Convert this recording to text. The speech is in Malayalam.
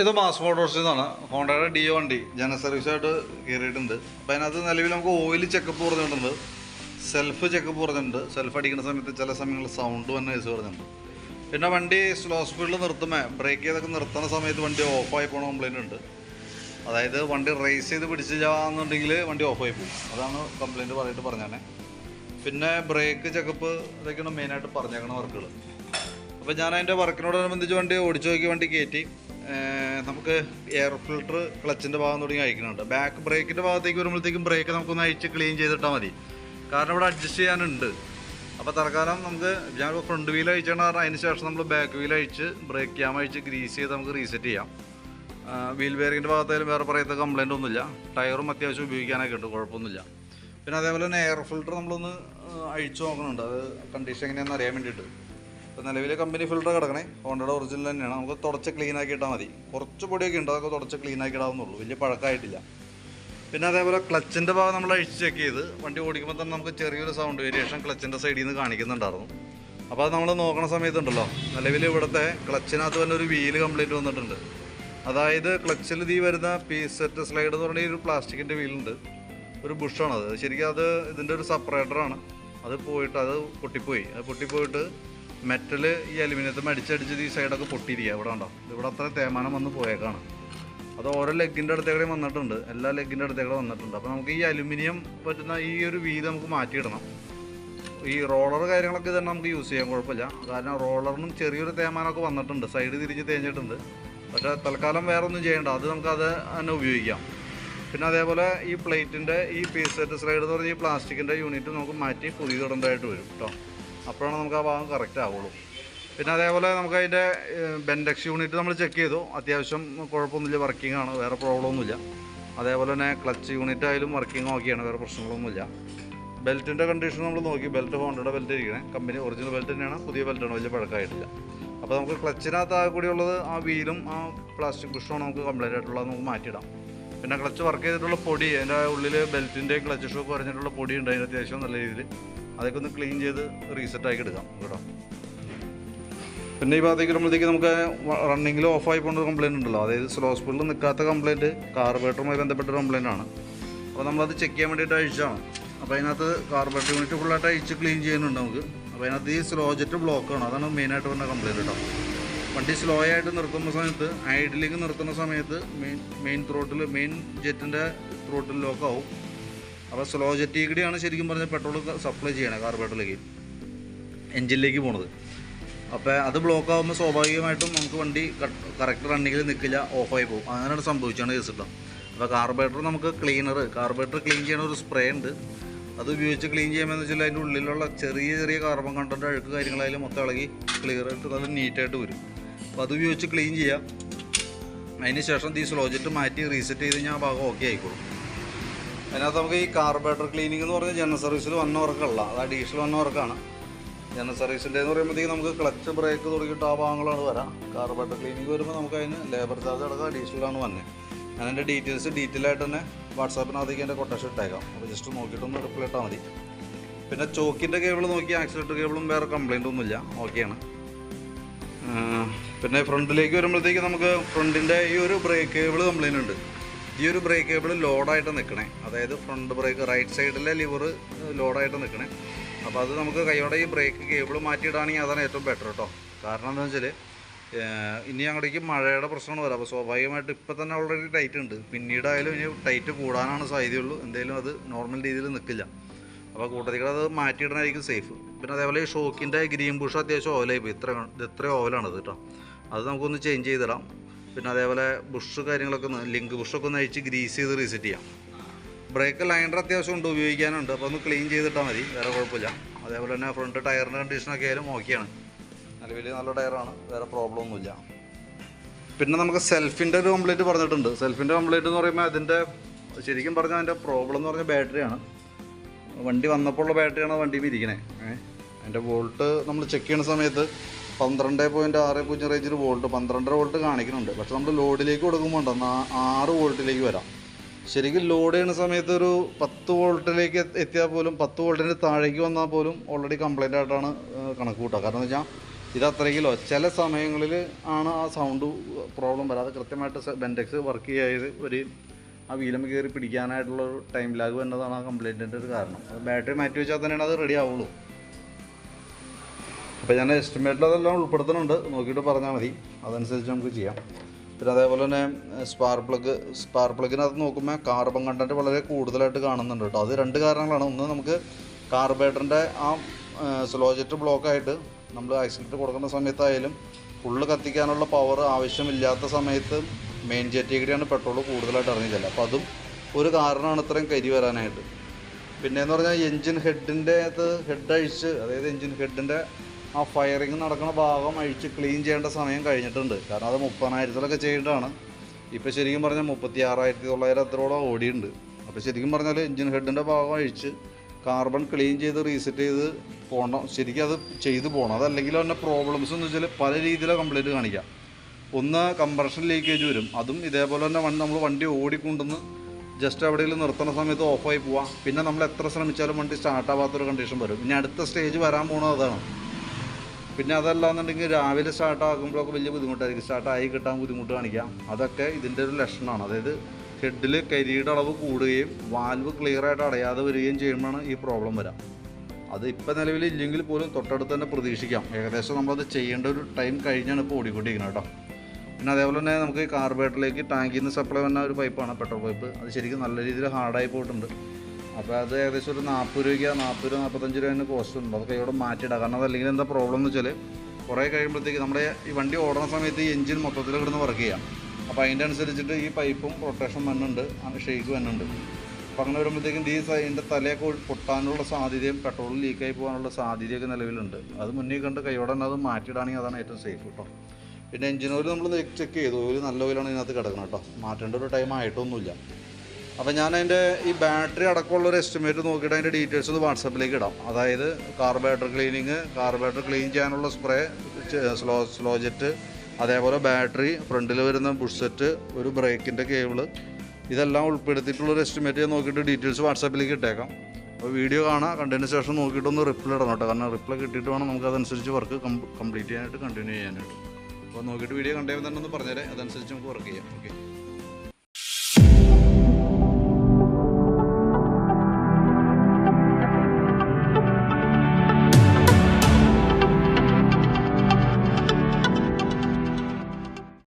ഇത് മാസ് മോട്ടോഴ്സിൽ നിന്നാണ് ഹോണ്ടയുടെ ഡി വണ്ടി ജന സർവീസായിട്ട് കയറിയിട്ടുണ്ട് അപ്പോൾ അതിനകത്ത് നിലവിൽ നമുക്ക് ഓയിൽ ചെക്കപ്പ് പറഞ്ഞിട്ടുണ്ട്. സെൽഫ് ചെക്കപ്പ് പറഞ്ഞിട്ടുണ്ട്. സെൽഫ് അടിക്കുന്ന സമയത്ത് ചില സമയങ്ങളിൽ സൗണ്ട് വന്ന കേസ് പറഞ്ഞിട്ടുണ്ട്. പിന്നെ വണ്ടി സ്ലോ സ്പീഡിൽ നിർത്തുമ്പോൾ ബ്രേക്ക് ചെയ്തൊക്കെ നിർത്തുന്ന സമയത്ത് വണ്ടി ഓഫ് ആയി പോകണ കംപ്ലൈന്റ് ഉണ്ട്. അതായത് വണ്ടി റേസ് ചെയ്ത് പിടിച്ച് പിടിച്ചില്ലാന്നുണ്ടെങ്കിൽ വണ്ടി ആയി പോകും. അതാണ് കംപ്ലൈന്റ് പറഞ്ഞിട്ട് പറഞ്ഞാണേ പിന്നെ ബ്രേക്ക് ചെക്കപ്പ് ഇതൊക്കെയാണ് മെയിനായിട്ട് പറഞ്ഞേക്കണ വർക്കുകൾ അപ്പോൾ ഞാൻ അതിന്റെ വർക്കിനോടനുബന്ധിച്ച് വണ്ടി ഓടിച്ചു നോക്കി വണ്ടി കയറ്റി നമുക്ക് എയർ ഫിൽട്ടർ ക്ലച്ചിന്റെ ഭാഗം തുടങ്ങി അയക്കുന്നുണ്ട്. ബാക്ക് ബ്രേക്കിന്റെ ഭാഗത്തേക്ക് വരുമ്പോഴത്തേക്കും ബ്രേക്ക് നമുക്കൊന്ന് അയച്ച് ക്ലീൻ ചെയ്തിട്ടാൽ മതി. കാരണം ഇവിടെ അഡ്ജസ്റ്റ് ചെയ്യാനുണ്ട്. അപ്പോൾ തൽക്കാലം നമുക്ക് ഞാൻ ഫ്രണ്ട് വീൽ അയച്ചാണ് കാരണം അതിന് ശേഷം നമ്മൾ ബാക്ക് വീൽ അയച്ച് ബ്രേക്ക് ക്യാം അയച്ച് ഗ്രീസ് ചെയ്ത് നമുക്ക് റീസെറ്റ് ചെയ്യാം. വീൽ ബെയറിങ്ങിന്റെ ഭാഗത്തായാലും വേറെ പറയത്ത കംപ്ലൈന്റ് ഒന്നുമില്ല. ടയറും അത്യാവശ്യം ഉപയോഗിക്കാനൊക്കെ ഉണ്ട് കുഴപ്പമൊന്നുമില്ല. പിന്നെ അതേപോലെ തന്നെ എയർ ഫിൽട്ടർ നമ്മളൊന്ന് അഴിച്ചു നോക്കുന്നുണ്ട്. അത് കണ്ടീഷൻ എങ്ങനെയാണെന്ന് അറിയാൻ വേണ്ടിയിട്ട്. ഇപ്പോൾ നിലവിലെ കമ്പനി ഫിൽട്ടർ കിടക്കണേ. ഹോണ്ടയുടെ ഒറിജിനൽ തന്നെയാണ്. നമുക്ക് തുടച്ച് ക്ലീൻ ആക്കി ഇട്ടാൽ മതി. കുറച്ച് പൊടിയൊക്കെ ഉണ്ട്. അതൊക്കെ തുടച്ച് ക്ലീൻ ആക്കി ഇടാവുന്നുള്ളൂ വലിയ പഴക്കമായിട്ടില്ല. പിന്നെ അതേപോലെ ക്ലച്ചിന്റെ ഭാഗം നമ്മൾ അഴിച്ച് ചെക്ക് ചെയ്ത് വണ്ടി ഓടിക്കുമ്പോൾ തന്നെ നമുക്ക് ചെറിയൊരു സൗണ്ട് വേരിയേഷൻ ക്ലച്ചിന്റെ സൈഡിൽ നിന്ന് കാണിക്കുന്നുണ്ടായിരുന്നു. അപ്പോൾ അത് നമ്മൾ നോക്കണ സമയത്തുണ്ടല്ലോ. നിലവിൽ ഇവിടുത്തെ ക്ലച്ചിനകത്ത് തന്നെ ഒരു വീൽ കംപ്ലീറ്റ് വന്നിട്ടുണ്ട്. അതായത് ക്ലച്ചിൽ ഈ വരുന്ന പീ സെറ്റ് സ്ലൈഡ് എന്ന് പറഞ്ഞ ഒരു പ്ലാസ്റ്റിക്കിന്റെ വീലുണ്ട് ഒരു ബുഷാണത് ശരിക്കും അത് ഇതിന്റെ ഒരു സെപ്പറേറ്ററാണ് അത് പോയിട്ട് അത് പൊട്ടിപ്പോയി. അത് പൊട്ടിപ്പോയിട്ട് മെറ്റൽ ഈ അലുമിനിയത്തും അടിച്ചടിച്ചത് ഈ സൈഡൊക്കെ പൊട്ടിയിരിക്കുക ഇവിടെ ഉണ്ടോ ഇവിടെ അത്ര തേമാനം വന്ന് പോയേക്കാണ്. അത് ഓരോ ലെഗിന്റെ അടുത്തേക്കൂടെ വന്നിട്ടുണ്ട്. എല്ലാ ലെഗിന്റെ അടുത്തേക്കൂടെ വന്നിട്ടുണ്ട്. അപ്പോൾ നമുക്ക് ഈ അലുമിനിയം പറ്റുന്ന ഈ ഒരു വീതി നമുക്ക് മാറ്റിയിടണം. ഈ റോളർ കാര്യങ്ങളൊക്കെ തന്നെ നമുക്ക് യൂസ് ചെയ്യാൻ കുഴപ്പമില്ല. കാരണം റോളറിനും ചെറിയൊരു തേമാനമൊക്കെ വന്നിട്ടുണ്ട്. സൈഡ് തിരിച്ച് തേഞ്ഞിട്ടുണ്ട്. പക്ഷേ തൽക്കാലം വേറെ ഒന്നും ചെയ്യേണ്ട. അത് നമുക്കത് തന്നെ ഉപയോഗിക്കാം. പിന്നെ അതേപോലെ ഈ പ്ലേറ്റിന്റെ ഈ പീസ് സെറ്റ് സ്ലൈഡ് എന്ന് പറഞ്ഞ ഈ പ്ലാസ്റ്റിക്കിന്റെ യൂണിറ്റ് നമുക്ക് മാറ്റി പുതിയതിടേണ്ടതായിട്ട് വരും. കേട്ടോ. അപ്പോഴാണ് നമുക്ക് ആ ഭാഗം കറക്റ്റ് ആവുള്ളൂ. പിന്നെ അതേപോലെ നമുക്ക് അതിന്റെ ബെൻഡെക്സ് യൂണിറ്റ് നമ്മൾ ചെക്ക് ചെയ്തു. അത്യാവശ്യം കുഴപ്പമൊന്നുമില്ല വർക്കിംഗ് ആണ്. വേറെ പ്രോബ്ലമൊന്നുമില്ല അതേപോലെ തന്നെ ക്ലച്ച് യൂണിറ്റ് ആയാലും വർക്കിംഗ് ഓക്കെയാണ്. വേറെ പ്രശ്നങ്ങളൊന്നുമില്ല. ബെൽറ്റിന്റെ കണ്ടീഷൻ നമ്മൾ നോക്കി. ബെൽറ്റ് ഹോണ്ടയുടെ ബെൽറ്റ് ഇരിക്കണേ. കമ്പനി ഒറിജിനൽ ബെൽറ്റ് തന്നെയാണ്. പുതിയ ബെൽറ്റാണ് വലിയ പഴക്കമായിട്ടില്ല. അപ്പോൾ നമുക്ക് ക്ലച്ചിനകത്ത് ആകെ കൂടിയുള്ളത് ആ വീലും ആ പ്ലാസ്റ്റിക് ബുഷുമാണ് നമുക്ക് കംപ്ലൈന്റ് ആയിട്ടുള്ളത്. നമുക്ക് മാറ്റിയിടാം. പിന്നെ ക്ലച്ച് വർക്ക് ചെയ്തിട്ടുള്ള പൊടി അതിന്റെ ഉള്ളിൽ ബെൽറ്റിന്റെയും ക്ലച്ച് ഷൂ കുറഞ്ഞിട്ടുള്ള പൊടി ഉണ്ട്. അതിന് അത്യാവശ്യം നല്ല രീതിയിൽ അതൊക്കെ ഒന്ന് ക്ലീൻ ചെയ്ത് റീസെറ്റ് ആക്കി എടുക്കാം കേട്ടോ. പിന്നെ ഈ ഭാഗത്തേക്ക് വരുമ്പോഴത്തേക്ക് നമുക്ക് റണ്ണിങ്ങിൽ ഓഫായി പോകുന്ന കംപ്ലൈന്റ് ഉണ്ടല്ലോ. അതായത് സ്ലോ സ്പീഡിൽ നിൽക്കാത്ത കംപ്ലൈന്റ് കാർബേറ്ററുമായി ബന്ധപ്പെട്ട കംപ്ലൈന്റ് ആണ്. അപ്പോൾ നമ്മളത് ചെക്ക് ചെയ്യാൻ വേണ്ടിയിട്ട് അഴിച്ചാണ് അപ്പോൾ അതിനകത്ത് കാർബേറ്റർ യൂണിറ്റ് ഫുള്ളായിട്ട് അഴിച്ച് ക്ലീൻ ചെയ്യുന്നുണ്ട് നമുക്ക്. അപ്പോൾ അതിനകത്ത് ഈ സ്ലോ ജെറ്റ് ബ്ലോക്കാണ് അതാണ് മെയിനായിട്ട് വരുന്ന കംപ്ലൈന്റ് കേട്ടോ. വണ്ടി സ്ലോ ആയിട്ട് നിർത്തുന്ന സമയത്ത് ഐഡിലേക്ക് നിർത്തുന്ന സമയത്ത് മെയിൻ മെയിൻ ത്രോട്ടിൽ മെയിൻ ജെറ്റിന്റെ ത്രോട്ടിൽ ലോക്കാവും അപ്പോൾ സ്ലോ ജെറ്റി കൂടിയാണ് ശരിക്കും പറഞ്ഞാൽ പെട്രോൾ സപ്ലൈ ചെയ്യണേ പെട്രോളിലേക്ക് എഞ്ചിനിലേക്ക് പോണത്. അപ്പോൾ അത് ബ്ലോക്ക് ആകുമ്പോൾ സ്വാഭാവികമായിട്ടും നമുക്ക് വണ്ടി കറക്റ്റ് റണ്ണിങ്ങിൽ നിൽക്കില്ല ഓഫായി പോകും. അങ്ങനെയാണ് സംഭവിച്ചാണ് കേസ് കേട്ടോ അപ്പോൾ കാർബറേറ്റർ നമുക്ക് ക്ലീനർ കാർബറേറ്റർ ക്ലീൻ ചെയ്യണ ഒരു സ്പ്രേ ഉണ്ട്. അത് ഉപയോഗിച്ച് ക്ലീൻ ചെയ്യുമ്പോൾ വെച്ചാൽ അതിന്റെ ഉള്ളിലുള്ള ചെറിയ ചെറിയ കാർബൺ കണ്ടന്റ് അഴുക്ക് കാര്യങ്ങളായാലും മൊത്തം ഇളകി ക്ലിയർ ആയിട്ട് അത് നീറ്റായിട്ട് വരും. അപ്പോൾ അത് ഉപയോഗിച്ച് ക്ലീൻ ചെയ്യാം. അതിന് ശേഷം ഈ സ്ലോജറ്റ് മാറ്റി റീസെറ്റ് ചെയ്ത് കഴിഞ്ഞാൽ ആ ഭാഗം ഓക്കെ ആയിക്കോളും. അതിനകത്ത് നമുക്ക് ഈ കാർബറേറ്റർ ക്ലീനിങ് എന്ന് പറഞ്ഞാൽ ജനറൽ സർവീസിൽ വന്ന വർക്കല്ല അത് അഡീഷണൽ വന്ന വർക്കാണ് ജനറൽ സർവീസിന്റെ എന്ന് പറയുമ്പോഴത്തേക്ക് നമുക്ക് ക്ലച്ച് ബ്രേക്ക് തുടങ്ങിയിട്ട് ആ ഭാഗങ്ങളാണ് വരാം. കാർബറേറ്റർ ക്ലീനിങ് വരുമ്പോൾ നമുക്ക് അതിന് ലേബർ ചാർജ് അടക്കം അഡീഷണലാണ് വന്നത് ഞാൻ എന്റെ ഡീറ്റെയിൽസ് ഡീറ്റെയിൽ ആയിട്ട് തന്നെ വാട്സാപ്പിനകത്തേക്ക് എന്റെ കൊട്ടേഷൻ ഇട്ടേക്കാം. അപ്പോൾ ജസ്റ്റ് നോക്കിയിട്ടൊന്ന് റിപ്ലൈ ഇട്ടാൽ മതി. പിന്നെ ചോക്കിന്റെ കേബിൾ നോക്കി ആക്സിലേറ്റർ കേബിളും വേറെ കംപ്ലൈന്റ് ഒന്നുമില്ല. ഓക്കെയാണ് പിന്നെ ഫ്രണ്ടിലേക്ക് വരുമ്പോഴത്തേക്ക് നമുക്ക് ഫ്രണ്ടിന്റെ ഈ ഒരു ബ്രേക്ക് കേബിൾ കംപ്ലൈന്റ് ഉണ്ട്. ഈ ഒരു ബ്രേക്ക് കേബിൾ ലോഡായിട്ട് നിൽക്കണേ അതായത് ഫ്രണ്ട് ബ്രേക്ക് റൈറ്റ് സൈഡിലെ ലിവർ ലോഡായിട്ട് നിൽക്കണേ അപ്പോൾ അത് നമുക്ക് കൈയോടെ ഈ ബ്രേക്ക് കേബിൾ മാറ്റിയിടാണെങ്കിൽ അതാണ് ഏറ്റവും ബെറ്റർ കേട്ടോ കാരണം എന്താണെന്ന് വെച്ചാൽ ഇനി അങ്ങോട്ടേക്ക് മഴയുടെ പ്രശ്നമാണ് വരാം. അപ്പോൾ സ്വാഭാവികമായിട്ട് ഇപ്പം തന്നെ ഓൾറെഡി ടൈറ്റ് ഉണ്ട്. പിന്നീടായാലും ഇനി ടൈറ്റ് കൂടാനാണ് സാധ്യതയുള്ളൂ. എന്തെങ്കിലും അത് നോർമൽ രീതിയിൽ നിൽക്കില്ല അപ്പോൾ കൂട്ടത്തിൽ അത് മാറ്റിയിടാനായിരിക്കും സേഫ് പിന്നെ അതേപോലെ ഈ ഷോക്കിന്റെ ഗ്രീൻ ബുഷ് അത്യാവശ്യം ഓവലായി പോയി. ഇത്ര ഇത്ര ഓവലാണത് കേട്ടോ അത് നമുക്കൊന്ന് ചേഞ്ച് ചെയ്തിടാം. പിന്നെ അതേപോലെ ബുഷ് കാര്യങ്ങളൊക്കെ ഒന്ന് ലിങ്ക് ബുഷൊക്കെ ഒന്ന് അഴിച്ച് ഗ്രീസ് ചെയ്ത് റീസെറ്റ് ചെയ്യാം. ബ്രേക്ക് ലൈനർ അത്യാവശ്യം ഉണ്ട് ഉപയോഗിക്കാനുണ്ട്. അപ്പോൾ ഒന്ന് ക്ലീൻ ചെയ്തിട്ടാൽ മതി വേറെ കുഴപ്പമില്ല. അതേപോലെ തന്നെ ഫ്രണ്ട് ടയറിന്റെ കണ്ടീഷനൊക്കെ ആയാലും ഓക്കെയാണ് നിലവിൽ നല്ല ടയറാണ് വേറെ പ്രോബ്ലം ഒന്നുമില്ല. പിന്നെ നമുക്ക് സെൽഫിന്റെ ഒരു കംപ്ലൈന്റ് പറഞ്ഞിട്ടുണ്ട്. സെൽഫിന്റെ കംപ്ലൈന്റ് എന്ന് പറയുമ്പോൾ അതിന്റെ ശരിക്കും പറഞ്ഞാൽ അതിന്റെ പ്രോബ്ലം എന്ന് പറഞ്ഞാൽ ബാറ്ററിയാണ് വണ്ടി വന്നപ്പോഴുള്ള ബാറ്ററിയാണ് വണ്ടിയിൽ ഇരിക്കണേ? അതിന്റെ വോൾട്ട് നമ്മൾ ചെക്ക് ചെയ്യുന്ന സമയത്ത് പന്ത്രണ്ട് പോയിന്റ് ആറ് പൂജ്യം റേഞ്ചിൽ വോൾട്ട് പന്ത്രണ്ടര വോൾട്ട് കാണിക്കുന്നുണ്ട്. പക്ഷെ നമ്മൾ ലോഡിലേക്ക് കൊടുക്കുമ്പോൾ ഉണ്ടോ. ആറ് വോൾട്ടിലേക്ക് വരാം. ശരിക്കും ലോഡ് ചെയ്യുന്ന സമയത്ത് ഒരു പത്ത് വോൾട്ടിലേക്ക് എത്തിയാൽ പോലും പത്ത് വോൾട്ടിന് താഴേക്ക് വന്നാൽ പോലും ഓൾറെഡി കംപ്ലൈന്റ് ആയിട്ടാണ് കണക്ക് കൂട്ടുക. കാരണം എന്ന് വെച്ചാൽ ഇത് അത്രയ്ക്കിലോ ചില സമയങ്ങളിൽ ആണ് ആ സൗണ്ട് പ്രോബ്ലം വരാതെ കൃത്യമായിട്ട് ബെൻഡെക്സ് വർക്ക് ചെയ്യാതെ ഒരു ആ വീലം കയറി പിടിക്കാനായിട്ടുള്ള ഒരു ടൈം ലാഗ് വന്നതാണ് ആ കംപ്ലൈന്റിന്റെ ഒരു കാരണം. ബാറ്ററി മാറ്റി വെച്ചാൽ തന്നെയാണ് അത് റെഡി ആവുള്ളൂ. അപ്പോൾ ഞാൻ എസ്റ്റിമേറ്റിൽ അതെല്ലാം ഉൾപ്പെടുത്തുന്നുണ്ട്. നോക്കിയിട്ട് പറഞ്ഞാൽ മതി. അതനുസരിച്ച് നമുക്ക് ചെയ്യാം. പിന്നെ അതേപോലെ തന്നെ സ്പാർ പ്ലഗ് സ്പാർ പ്ലഗിനകത്ത് നോക്കുമ്പോൾ കാർബൺ കണ്ടന്റ് വളരെ കൂടുതലായിട്ട് കാണുന്നുണ്ട് കേട്ടോ. അത് രണ്ട് കാരണങ്ങളാണ്. ഒന്ന് നമുക്ക് കാർബേറ്ററിന്റെ ആ സ്ലോജറ്റ് ബ്ലോക്കായിട്ട് നമ്മൾ ആക്സിഡന്റ് കൊടുക്കുന്ന സമയത്തായാലും ഫുള്ള് കത്തിക്കാനുള്ള പവർ ആവശ്യമില്ലാത്ത സമയത്ത് മെയിൻ ജെറ്റികൂടെയാണ് പെട്രോൾ കൂടുതലായിട്ട് ഇറങ്ങിയില്ല അപ്പോൾ അതും ഒരു കാരണമാണ് ഇത്രയും കരി വരാനായിട്ട്. പിന്നെ എന്ന് പറഞ്ഞാൽ എൻജിൻ ഹെഡിന്റെ അത് ഹെഡ് അഴിച്ച് അതായത് എൻജിൻ ഹെഡിന്റെ ആ ഫയറിങ് നടക്കുന്ന ഭാഗം അഴിച്ച് ക്ലീൻ ചെയ്യേണ്ട സമയം കഴിഞ്ഞിട്ടുണ്ട്. കാരണം അത് മുപ്പതിനായിരത്തിലൊക്കെ ചെയ്യേണ്ടതാണ് ഇപ്പോൾ ശരിക്കും പറഞ്ഞാൽ മുപ്പത്തി ആറായിരത്തി തൊള്ളായിരം അത്രോളം ഓടിയുണ്ട് അപ്പോൾ ശരിക്കും പറഞ്ഞാൽ എഞ്ചിൻ ഹെഡിന്റെ ഭാഗം അഴിച്ച് കാർബൺ ക്ലീൻ ചെയ്ത് റീസെറ്റ് ചെയ്ത് പോകണം ശരിക്കും അത് ചെയ്തു പോകണം അതല്ലെങ്കിൽ തന്നെ പ്രോബ്ലംസ് എന്ന് വെച്ചാൽ പല രീതിയിലാണ് കംപ്ലൈന്റ് കാണിക്കാം. ഒന്ന് കംപ്രഷൻ ലീക്കേജ് വരും. അതും ഇതേപോലെ തന്നെ വണ്ടി നമ്മൾ വണ്ടി ഓടിക്കൊണ്ടുവന്ന് ജസ്റ്റ് എവിടെയെങ്കിലും നിർത്തുന്ന സമയത്ത് ഓഫായി പോവാം. പിന്നെ നമ്മൾ എത്ര ശ്രമിച്ചാലും വണ്ടി സ്റ്റാർട്ടാവാത്തൊരു കണ്ടീഷൻ വരും. ഇനി അടുത്ത സ്റ്റേജ് വരാൻ പോകുന്നത് അതാണ്. പിന്നെ അതല്ലാന്നുണ്ടെങ്കിൽ രാവിലെ സ്റ്റാർട്ട് ആകുമ്പോഴൊക്കെ വലിയ ബുദ്ധിമുട്ടായിരിക്കും. സ്റ്റാർട്ട് ആയി കിട്ടാൻ ബുദ്ധിമുട്ട് കാണിക്കാം. അതൊക്കെ ഇതിന്റെ ഒരു ലക്ഷണമാണ്. അതായത് ഹെഡിൽ കരിയുടെ അളവ് കൂടുകയും വാൽവ് ക്ലിയർ ആയിട്ട് അടയാതെ വരികയും ചെയ്യുമ്പോഴാണ് ഈ പ്രോബ്ലം വരാം. അത് ഇപ്പം നിലവിൽ ഇല്ലെങ്കിൽ പോലും തൊട്ടടുത്ത് തന്നെ പ്രതീക്ഷിക്കാം. ഏകദേശം നമ്മളത് ചെയ്യേണ്ട ഒരു ടൈം കഴിഞ്ഞാണ് ഇപ്പോൾ ഓടിക്കൊണ്ടിരിക്കുന്നത് കേട്ടോ. പിന്നെ അതേപോലെ തന്നെ നമുക്ക് കാർബേറ്ററിലേക്ക് ടാങ്കിൽ നിന്ന് സപ്ലൈ വന്ന ഒരു പൈപ്പാണ് പെട്രോൾ പൈപ്പ് അത് ശരിക്കും നല്ല രീതിയിൽ ഹാർഡായി പോയിട്ടുണ്ട്. അപ്പോൾ അത് ഏകദേശം ഒരു നാൽപ്പത് രൂപയ്ക്ക് നാൽപ്പത് രൂപ നാൽപ്പത്തഞ്ച് രൂപ കോസ്റ്റ് ഉണ്ട്. അതൊക്കെ ഇവിടെ മാറ്റിയിടാം. കാരണം അതല്ലെങ്കിൽ എന്താ പ്രോബ്ലം എന്ന് വെച്ചാൽ കുറേ കഴിയുമ്പോഴത്തേക്ക് നമ്മുടെ ഈ വണ്ടി ഓടുന്ന സമയത്ത് ഈ എഞ്ചിൻ മൊത്തത്തിൽ കിടന്ന് വർക്ക് ചെയ്യാം. അപ്പോൾ അതിന്റെ അനുസരിച്ചിട്ട് ഈ പൈപ്പും റൊട്ടേഷൻ വന്നുണ്ട് ഷെയ്ക്ക് വന്നുണ്ട് അപ്പോൾ അങ്ങനെ വരുമ്പോഴത്തേക്കും ഈ അതിന്റെ തലയൊക്കെ പൊട്ടാനുള്ള സാധ്യതയും പെട്രോൾ ലീക്കായി പോകാനുള്ള സാധ്യതയൊക്കെ നിലവിലുണ്ട്. അത് മുന്നേ കണ്ട് കൈയോടെ അത് മാറ്റിയിടാണെങ്കിൽ അതാണ് ഏറ്റവും സേഫ് കേട്ടോ. പിന്നെ എഞ്ചിൻ ഓയിൽ നമ്മൾ ചെക്ക് ചെയ്തു. ഓയിൽ നല്ല ഓയിലാണ് ഇതിനകത്ത് കിടക്കുന്നത് കേട്ടോ. മാറ്റേണ്ട ഒരു ടൈം ആയിട്ടൊന്നുമില്ല. അപ്പോൾ ഞാൻ അതിന്റെ ഈ ബാറ്ററി അടക്കമുള്ള ഒരു എസ്റ്റിമേറ്റ് നോക്കിയിട്ട് അതിന്റെ ഡീറ്റെയിൽസ് ഒന്ന് വാട്സപ്പിലേക്ക് ഇടാം. അതായത് കാർബേറ്റർ ക്ലീനിങ് കാർബേറ്റർ ക്ലീൻ ചെയ്യാനുള്ള സ്പ്രേ സ്ലോ സ്ലോ ജെറ്റ് അതേപോലെ ബാറ്ററി ഫ്രണ്ടിൽ വരുന്ന ബുഷ് സെറ്റ് ഒരു ബ്രേക്കിന്റെ കേബിൾ ഇതെല്ലാം ഉൾപ്പെടുത്തിയിട്ടുള്ള ഒരു എസ്റ്റിമേറ്റ് ഞാൻ നോക്കിയിട്ട് ഡീറ്റെയിൽസ് വാട്സാപ്പിലേക്ക് ഇട്ടേക്കാം. അപ്പോൾ വീഡിയോ കാണാം കണ്ടതിന് ശേഷം നോക്കിയിട്ടൊന്ന് റിപ്ലൈ ഇടണം കേട്ടോ. കാരണം റിപ്ലൈ കിട്ടിയിട്ട് വേണം നമുക്ക് അതനുസരിച്ച് വർക്ക് കംപ്ലീറ്റ് ചെയ്യാനായിട്ട് കണ്ടിന്യൂ ചെയ്യാനായിട്ട്. അപ്പോൾ നോക്കിയിട്ട് വീഡിയോ കണ്ടേ തന്നെ ഒന്ന് പറഞ്ഞേരെ അതനുസരിച്ച് നമുക്ക് വർക്ക് ചെയ്യാം. ഓക്കെ